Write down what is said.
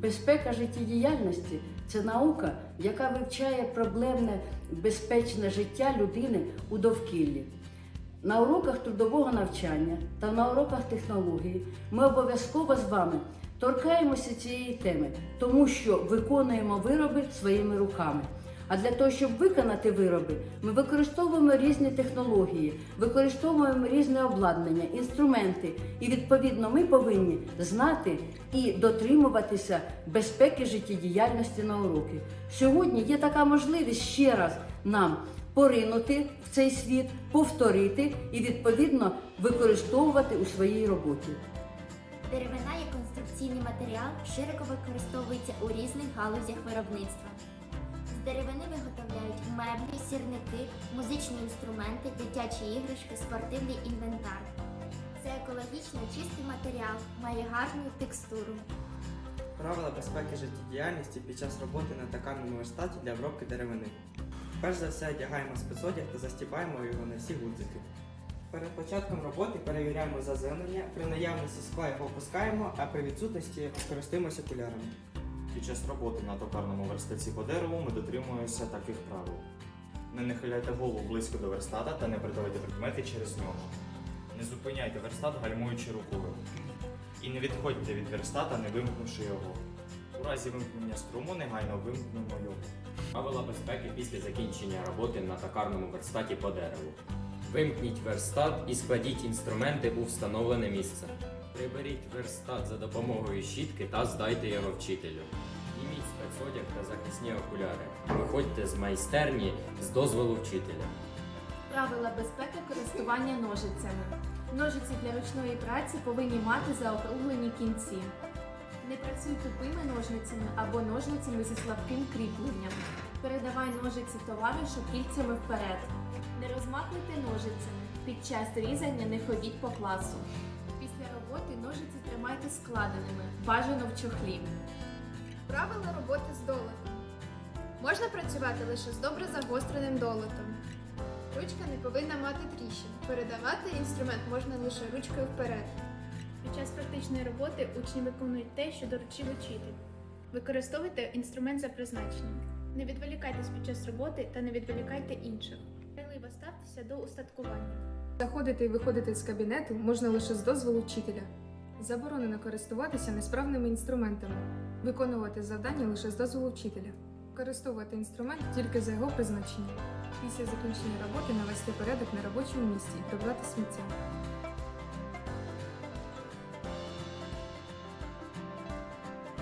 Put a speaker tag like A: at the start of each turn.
A: Безпека життєдіяльності це наука, яка вивчає проблемне безпечне життя людини у довкіллі. На уроках трудового навчання та на уроках технології ми обов'язково з вами торкаємося цієї теми, тому що виконуємо вироби своїми руками. А для того, щоб виконати вироби, ми використовуємо різні технології, використовуємо різне обладнання, інструменти. І відповідно ми повинні знати і дотримуватися безпеки життєдіяльності на уроки. Сьогодні є така можливість ще раз нам поринути в цей світ, повторити і відповідно використовувати у своїй роботі.
B: Деревина як конструкційний матеріал широко використовується у різних галузях виробництва. Деревини виготовляють меблі, сірники, музичні інструменти, дитячі іграшки, спортивний інвентар. Це екологічно чистий матеріал, має гарну текстуру.
C: Правила безпеки життєдіяльності під час роботи на токарному верстаті для обробки деревини. Перш за все одягаємо спецодяг та застібаємо його на всі гудзики. Перед початком роботи перевіряємо заземлення, при наявності скла його опускаємо, а при відсутності користуємося окулярами.
D: Під час роботи на токарному верстаці по дереву ми дотримуємося таких правил. Не нахиляйте голову близько до верстата та не придавайте предмети через нього. Не зупиняйте верстат, гальмуючи рукою. І не відходьте від верстата, не вимкнувши його. У разі вимкнення струму негайно вимкнемо його.
E: Правила безпеки після закінчення роботи на токарному верстаті по дереву. Вимкніть верстат і складіть інструменти у встановлене місце. Приберіть верстат за допомогою щітки та здайте його вчителю. Зніміть спецодяг та захисні окуляри. Виходьте з майстерні з дозволу вчителя.
F: Правила безпеки користування ножицями. Ножиці для ручної праці повинні мати заокруглені кінці. Не працюй тупими ножницями або ножницями зі слабким кріпленням. Передавай ножиці товаришу кільцями вперед. Не розмахуйте ножицями. Під час різання не ходіть по класу. Роботи ножиці тримайте складеними, бажано в чохлі.
G: Правила роботи з долотом. Можна працювати лише з добре загостреним долотом. Ручка не повинна мати тріщин. Передавати інструмент можна лише ручкою вперед.
H: Під час практичної роботи учні виконують те, що доручив учитель. Використовуйте інструмент за призначенням. Не відволікайтесь під час роботи та не відволікайте інших. Дбайливо до устаткування.
G: Заходити і виходити з кабінету можна лише з дозволу вчителя. Заборонено користуватися несправними інструментами, виконувати завдання лише з дозволу вчителя, використовувати інструмент тільки за його призначенням. Після закінчення роботи навести порядок на робочому місці і прибрати сміття.